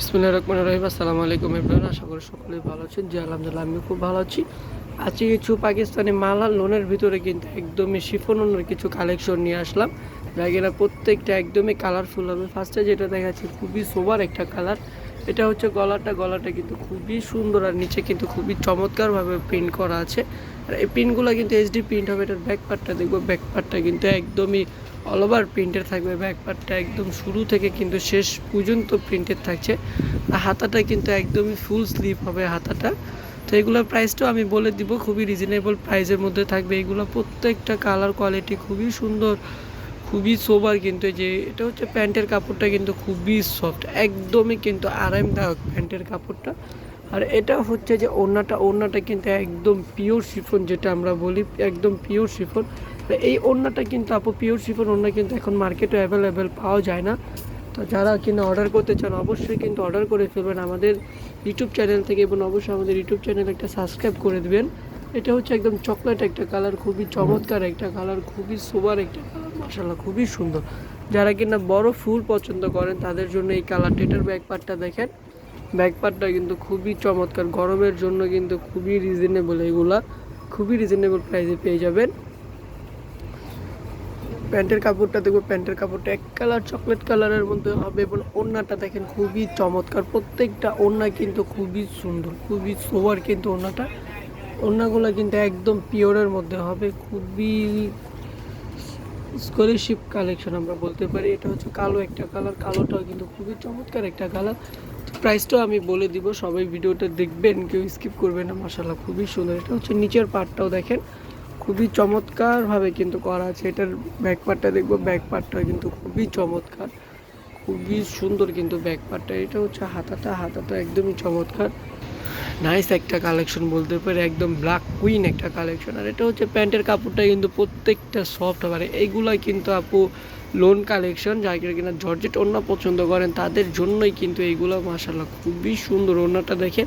বিসমুল্লাহ রহমান রহিম। আসসালামু আলাইকুম এভরিওয়ান, আশা করি সকলেই ভালো আছেন। জি, আলহামদুলিল্লাহ, আমিও খুব ভালো আছি। আজকে কিছু পাকিস্তানি মালা লোনের ভিতরে কিন্তু একদমই শিফনের কিছু কালেকশন নিয়ে আসলাম। যা কিনা প্রত্যেকটা একদমই কালারফুল হবে। ফার্স্টে যেটা দেখাচ্ছে, খুবই সোবার একটা কালার এটা হচ্ছে গলাটা গলাটা কিন্তু খুবই সুন্দর আর নিচে কিন্তু খুবই চমৎকারভাবে প্রিন্ট করা আছে। আর এই প্রিন্টগুলো কিন্তু এইচডি প্রিন্ট হবে, এটার ব্যাক পার্টটা দেখব ব্যাক পার্টটা কিন্তু একদমই অল ওভার প্রিন্টের থাকবে ব্যাক পার্টটা একদম শুরু থেকে কিন্তু শেষ পর্যন্ত প্রিন্টের থাকছে। আর হাতাটা কিন্তু একদমই ফুল স্লিভ হবে হাতাটা। তো এগুলোর প্রাইসটাও আমি বলে দিব, খুবই রিজনেবল প্রাইসের মধ্যে থাকবে। এগুলো প্রত্যেকটা কালার কোয়ালিটি খুবই সুন্দর। খুবই সোবার কিন্তু যে, এটা হচ্ছে প্যান্টের কাপড়টা কিন্তু খুবই সফট একদমই কিন্তু আরামদায়ক প্যান্টের কাপড়টা। আর এটা হচ্ছে যে ওড়নাটা ওড়নাটা কিন্তু একদম পিওর শিফন যেটা আমরা বলি, একদম পিওর শিফন এই ওড়নাটা কিন্তু আপু পিওর শিফন ওড়না কিন্তু এখন মার্কেটে অ্যাভেলেবেল পাওয়া যায় না। তো যারা কিনা অর্ডার করতে চান, অবশ্যই কিন্তু অর্ডার করে ফেলবেন আমাদের ইউটিউব চ্যানেল থেকে এবং অবশ্যই আমাদের ইউটিউব চ্যানেল একটা সাবস্ক্রাইব করে দেবেন। এটা হচ্ছে একদম চকলেট একটা কালার খুবই চমৎকার একটা কালার খুবই সোবার একটা কালার মাসাল্লাহ খুবই সুন্দর। যারা কিনা বড় ফুল পছন্দ করেন, তাদের জন্য এই কালারটা এটার ব্যাক পার্টটা দেখেন। ব্যাক পার্টটা কিন্তু খুবই চমৎকার, গরমের জন্য কিন্তু খুবই রিজনেবল এগুলা। খুবই রিজনেবল প্রাইসে পেয়ে যাবেন। প্যান্টের কাপড়টা দেখব প্যান্টের কাপড়টা এক কালার, চকলেট কালারের মধ্যে হবে এবং ওড়নাটা দেখেন খুবই চমৎকার। প্রত্যেকটা ওড়না কিন্তু খুবই সুন্দর, খুবই সোবার কিন্তু ওড়নাটা। ওড়নাগুলো কিন্তু একদম পিওরের মধ্যে হবে, খুবই স্কলারশিপ কালেকশন আমরা বলতে পারি। এটা হচ্ছে কালো একটা কালার কালোটাও কিন্তু খুবই চমৎকার একটা কালার প্রাইসটাও আমি বলে দিব, সবাই ভিডিওটা দেখবেন, কেউ স্কিপ করবেন না মাসাল্লাহ খুবই সুন্দর। এটা হচ্ছে নিচের পার্টটাও দেখেন, খুবই চমৎকারভাবে কিন্তু করা আছে। এটার ব্যাক পার্টটা দেখব ব্যাক পার্টটা কিন্তু খুবই চমৎকার, খুবই সুন্দর কিন্তু ব্যাক পার্টটা এটা হচ্ছে হাতাটা হাতাটা একদমই চমৎকার। নাইস একটা কালেকশন বলতে পারি, একদম ব্ল্যাক কুইন একটা কালেকশন আর এটা হচ্ছে প্যান্টের কাপড়টা কিন্তু প্রত্যেকটা সফট হবে। এইগুলাই কিন্তু আপু লোন কালেকশন যারা কিনা জর্জেট ওড়না পছন্দ করেন, তাদের জন্যই কিন্তু এইগুলো মাসাল্লাহ খুবই সুন্দর ওড়নাটা দেখে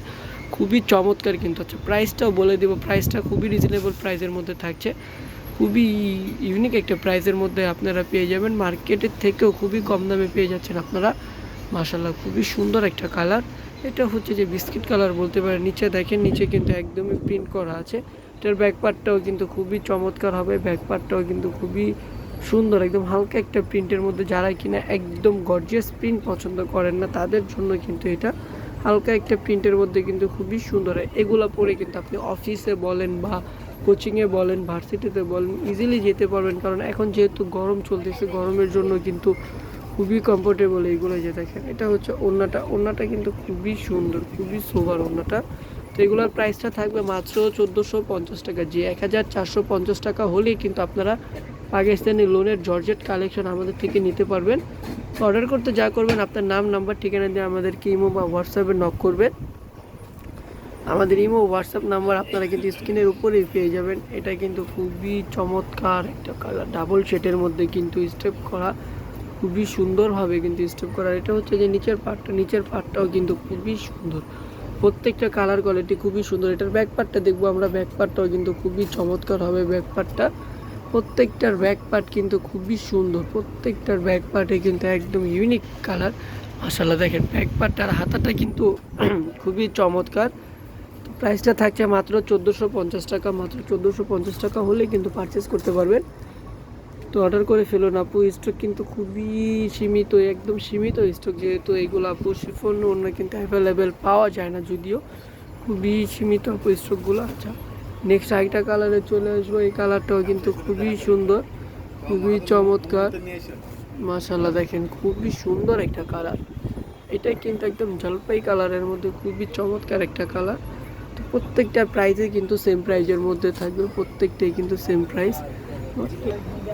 খুবই চমৎকার কিন্তু হচ্ছে। প্রাইসটাও বলে দেবো প্রাইসটা খুবই রিজনেবল প্রাইসের মধ্যে থাকছে। খুবই ইউনিক একটা প্রাইসের মধ্যে আপনারা পেয়ে যাবেন। মার্কেটের থেকেও খুবই কম দামে পেয়ে যাচ্ছেন আপনারা। মাসাল্লাহ খুবই সুন্দর একটা কালার এটা হচ্ছে যে বিস্কিট কালার বলতে পারেন। নিচে দেখেন, নিচে কিন্তু একদমই প্রিন্ট করা আছে। এটার ব্যাক পার্টটাও কিন্তু খুবই চমৎকার হবে। ব্যাক পার্টটাও কিন্তু খুবই সুন্দর, একদম হালকা একটা প্রিন্টের মধ্যে। যারা কিনা একদম গর্জিয়াস প্রিন্ট পছন্দ করেন না, তাদের জন্য কিন্তু এটা হালকা একটা প্রিন্টের মধ্যে কিন্তু খুবই সুন্দর। হয় এগুলো পরে কিন্তু আপনি অফিসে বলেন বা কোচিংয়ে বলেন ভার্সিটিতে বলেন ইজিলি যেতে পারবেন। কারণ এখন যেহেতু গরম চলতেছে, গরমের জন্য কিন্তু খুবই কমফোর্টেবল এইগুলো যে দেখেন, এটা হচ্ছে ওড়নাটা ওড়নাটা কিন্তু খুবই সুন্দর, খুবই সোভার ওড়নাটা। তো এগুলোর প্রাইসটা থাকবে মাত্র চোদ্দোশো পঞ্চাশ টাকা। যে এক হাজার চারশো পঞ্চাশ টাকা হলেই কিন্তু আপনারা পাকিস্তানি লোনের জর্জেট কালেকশন আমাদের থেকে নিতে পারবেন। অর্ডার করতে যা করবেন, আপনার নাম নাম্বার ঠিকানা দিয়ে আমাদেরকে ইমো বা হোয়াটসঅ্যাপে নক করবেন। আমাদের ইমো হোয়াটসঅ্যাপ নাম্বার আপনারা কিন্তু স্ক্রিনের উপরেই পেয়ে যাবেন। এটা কিন্তু খুবই চমৎকার একটা কালার ডাবল শেটের মধ্যে কিন্তু স্টেপ করা খুবই সুন্দরভাবে কিন্তু স্টেপ করা। এটা হচ্ছে যে নিচের পার্টটা নিচের পার্টটাও কিন্তু খুবই সুন্দর। প্রত্যেকটা কালার কোয়ালিটি খুবই সুন্দর। এটার ব্যাক পার্টটা দেখব আমরা। ব্যাক পার্টটাও কিন্তু খুবই চমৎকার হবে ব্যাক পার্টটা প্রত্যেকটার ব্যাক পার্ট কিন্তু খুবই সুন্দর। প্রত্যেকটার ব্যাক পার্টে কিন্তু একদম ইউনিক কালার মাসাল্লাহ দেখেন ব্যাক পার্টটার হাতাটা কিন্তু খুবই চমৎকার। প্রাইসটা থাকছে মাত্র চোদ্দোশো পঞ্চাশ টাকা। মাত্র চোদ্দোশো পঞ্চাশ টাকা হলে কিন্তু পারচেস করতে পারবেন। তো অর্ডার করে ফেলুন আপু স্টক কিন্তু খুবই সীমিত, একদম সীমিত স্টক যেহেতু এইগুলো আপু শিফন, অন্য কিন্তু অ্যাভেলেবেল পাওয়া যায় না যদিও। খুবই সীমিত আপু স্টকগুলো আচ্ছা নেক্সট আরেকটা কালারে চলে আসব, এই কালারটাও কিন্তু খুবই সুন্দর, খুবই চমৎকার। মাশাল্লাহ দেখেন খুবই সুন্দর একটা কালার এটা কিন্তু একদম জলপাই কালারের মধ্যে, খুবই চমৎকার একটা কালার তো প্রত্যেকটা প্রাইসে কিন্তু সেম প্রাইজের মধ্যে থাকবে, প্রত্যেকটাই কিন্তু সেম প্রাইস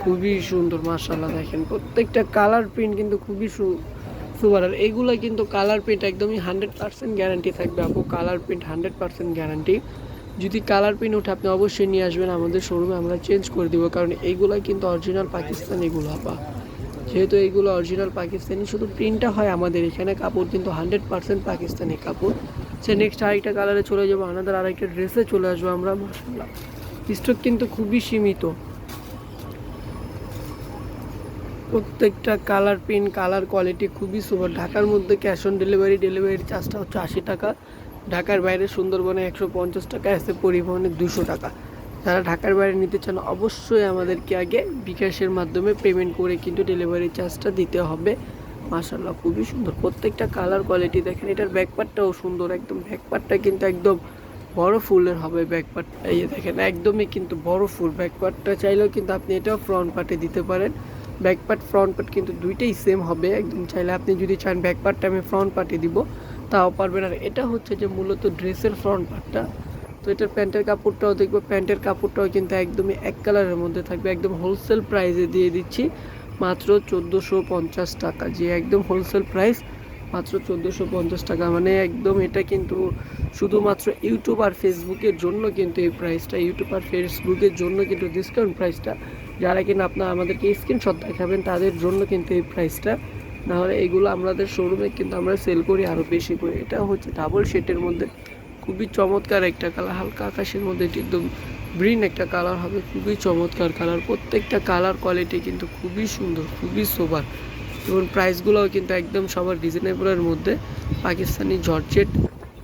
খুবই সুন্দর মাশাল্লাহ দেখেন। প্রত্যেকটা কালার প্রিন্ট কিন্তু খুবই সুপার আর এইগুলো কিন্তু কালার প্রিন্ট একদমই হান্ড্রেড পার্সেন্ট গ্যারান্টি থাকবে, আপু। Colour print hundred percent guarantee যদি কালার প্রিন্ট ওঠে, আপনি অবশ্যই নিয়ে আসবেন আমাদের শোরুমে আমরা চেঞ্জ করে দিব, কারণ এইগুলো কিন্তু অরিজিনাল পাকিস্তানি এগুলো, আপা। যেহেতু এইগুলো অরিজিনাল পাকিস্তানি শুধু প্রিন্টটা হয় আমাদের এখানে। কাপড় কিন্তু হান্ড্রেড পার্সেন্ট পাকিস্তানি কাপড়। সে নেক্সট আরেকটা কালারে চলে যাব। আনাদার আরেকটা ড্রেসে চলে আসব আমরা মাসাল্লাহ স্টক কিন্তু খুবই সীমিত। প্রত্যেকটা কালার প্রিন্ট কালার কোয়ালিটি খুবই সুপার ঢাকার মধ্যে ক্যাশ অন ডেলিভারি ডেলিভারির চার্জটা হচ্ছে আশি টাকা। ঢাকার বাইরে সুন্দরবনে একশো পঞ্চাশ টাকা, আছে পরিবহনে দুশো টাকা। যারা ঢাকার বাইরে নিতে চান, অবশ্যই আমাদেরকে আগে বিকাশের মাধ্যমে পেমেন্ট করে কিন্তু ডেলিভারি চার্জটা দিতে হবে। মাশাল্লাহ খুবই সুন্দর। প্রত্যেকটা কালার কোয়ালিটি দেখেন, এটার ব্যাকপার্টটাও সুন্দর। একদম ব্যাকপার্টটা কিন্তু একদম বড় ফুলের হবে ব্যাকপার্ট এই দেখেন, একদমই কিন্তু বড় ফুল। ব্যাকপার্টটা চাইলেও কিন্তু আপনি এটাও ফ্রন্ট পার্টে দিতে পারেন। ব্যাকপার্ট ফ্রন্ট পার্ট কিন্তু দুইটাই সেম হবে। একদম চাইলে আপনি যদি চান ব্যাকপার্টটা আমি ফ্রন্ট পার্টে দিব, তাও পারবেন। আর এটা হচ্ছে যে মূলত ড্রেসের ফ্রন্ট পার্টটা। তো এটার প্যান্টের কাপড়টাও দেখব। প্যান্টের কাপড়টাও কিন্তু একদমই এক কালারের মধ্যে থাকবে। একদম হোলসেল প্রাইসে দিয়ে দিচ্ছি মাত্র চোদ্দোশো পঞ্চাশ টাকা। যে একদম হোলসেল প্রাইস মাত্র চোদ্দোশো পঞ্চাশ টাকা। মানে একদম এটা কিন্তু শুধুমাত্র ইউটিউব আর ফেসবুকের জন্য কিন্তু এই প্রাইসটা ইউটিউব আর ফেসবুকের জন্য কিন্তু ডিসকাউন্ট প্রাইসটা যারা কিনা আপনার আমাদেরকে স্ক্রিনশট দেখাবেন, তাদের জন্য কিন্তু এই প্রাইসটা নাহলে এগুলো আমাদের শোরুমে কিন্তু আমরা সেল করি আরও বেশি করে। এটা হচ্ছে ডাবল শেটের মধ্যে। খুবই চমৎকার একটা কালার হালকা আকাশের মধ্যে এটি একদম গ্রিন একটা কালার হবে। খুবই চমৎকার কালার প্রত্যেকটা কালার কোয়ালিটি কিন্তু খুবই সুন্দর, খুবই সোবার এবং প্রাইসগুলোও কিন্তু একদম সবার রিজনেবলের মধ্যে। পাকিস্তানি জর্জেট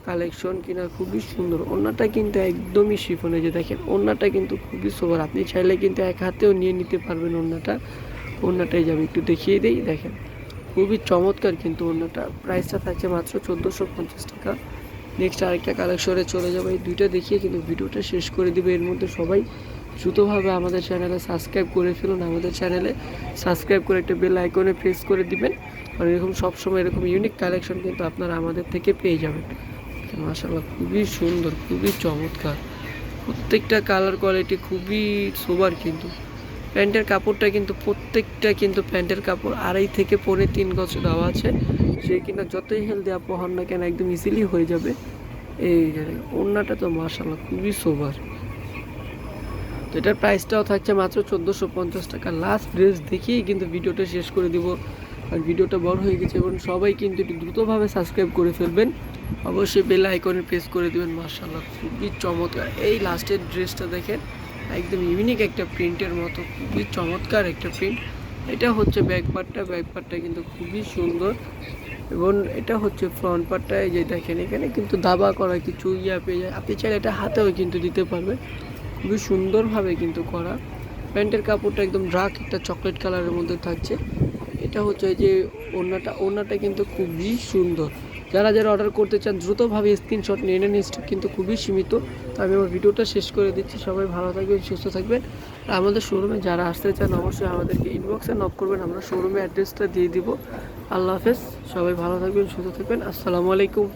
কালেকশন কিনা খুবই সুন্দর। ওড়নাটা কিন্তু একদমই শিফনে যে দেখেন ওড়নাটা কিন্তু খুবই সোবার আপনি চাইলে কিন্তু এক হাতেও নিয়ে নিতে পারবেন ওড়নাটা ওড়নাটাই যাবে, একটু দেখিয়ে দিই, দেখেন। খুবই চমৎকার কিন্তু ওড়নাটা প্রাইসটা থাকছে মাত্র চোদ্দোশো পঞ্চাশ টাকা। নেক্সট আরেকটা কালেকশনে চলে যাব। এই দুইটা দেখিয়ে কিন্তু ভিডিওটা শেষ করে দিবে। এর মধ্যে সবাই দ্রুতভাবে আমাদের চ্যানেলে সাবস্ক্রাইব করে ফেলুন। আমাদের চ্যানেলে সাবস্ক্রাইব করে একটা বেল আইকনে প্রেস করে দিবেন। আর এরকম সবসময় এরকম ইউনিক কালেকশন কিন্তু আপনারা আমাদের থেকে পেয়ে যাবেন। মাসাল্লাহ খুবই সুন্দর, খুবই চমৎকার। প্রত্যেকটা কালার কোয়ালিটি খুবই সোবার কিন্তু। প্যান্টের কাপড়টা কিন্তু, প্রত্যেকটা কিন্তু প্যান্টের কাপড় আড়াই থেকে পৌনে তিন গজ দেওয়া আছে। সে কিনা যতই হেলদি আপু হন না কেন, একদম ইজিলি হয়ে যাবে। এই ওড়নাটা তো মাসাল্লাহ খুবই সোবার তো এটার প্রাইসটাও থাকছে মাত্র চোদ্দোশো পঞ্চাশ টাকা। লাস্ট ড্রেস দেখিয়েই কিন্তু ভিডিওটা শেষ করে দিব। আর ভিডিওটা বড় হয়ে গেছে এবং সবাই কিন্তু একটু দ্রুতভাবে সাবস্ক্রাইব করে ফেলবেন। অবশ্যই বেল আইকনে প্রেস করে দিবেন মার্শাল্লাহ খুবই চমৎকার। এই লাস্টের ড্রেসটা দেখেন, একদম ইউনিক একটা প্রিন্টের মতো, খুবই চমৎকার একটা প্রিন্ট এটা হচ্ছে ব্যাক পার্টটা ব্যাক পার্টটা কিন্তু খুবই সুন্দর। এবং এটা হচ্ছে ফ্রন্ট পার্টটা এই যে দেখেন, এখানে কিন্তু দাবা করা, কিছু ইয়া পেয়ে যায়। আপনি চাইলে এটা হাতেও কিন্তু দিতে পারবেন। খুবই সুন্দরভাবে কিন্তু করা। প্যান্টের কাপড়টা একদম ডার্ক একটা চকলেট কালারের মধ্যে থাকছে। এটা হচ্ছে যে ওড়নাটা ওড়নাটা কিন্তু খুবই সুন্দর। যারা যারা অর্ডার করতে চান, দ্রুতভাবে স্ক্রিনশট নিয়ে নেন স্টক কিন্তু খুবই সীমিত। তো আমি আমার ভিডিওটা শেষ করে দিচ্ছি। সবাই ভালো থাকবেন, সুস্থ থাকবেন। আর আমাদের শোরুমে যারা আসতে চান, অবশ্যই আমাদেরকে ইনবক্সে নক করবেন। আমরা শোরুমে অ্যাড্রেসটা দিয়ে দিব। আল্লাহ হাফেজ। সবাই ভালো থাকবেন, সুস্থ থাকবেন। আসসালামু আলাইকুম।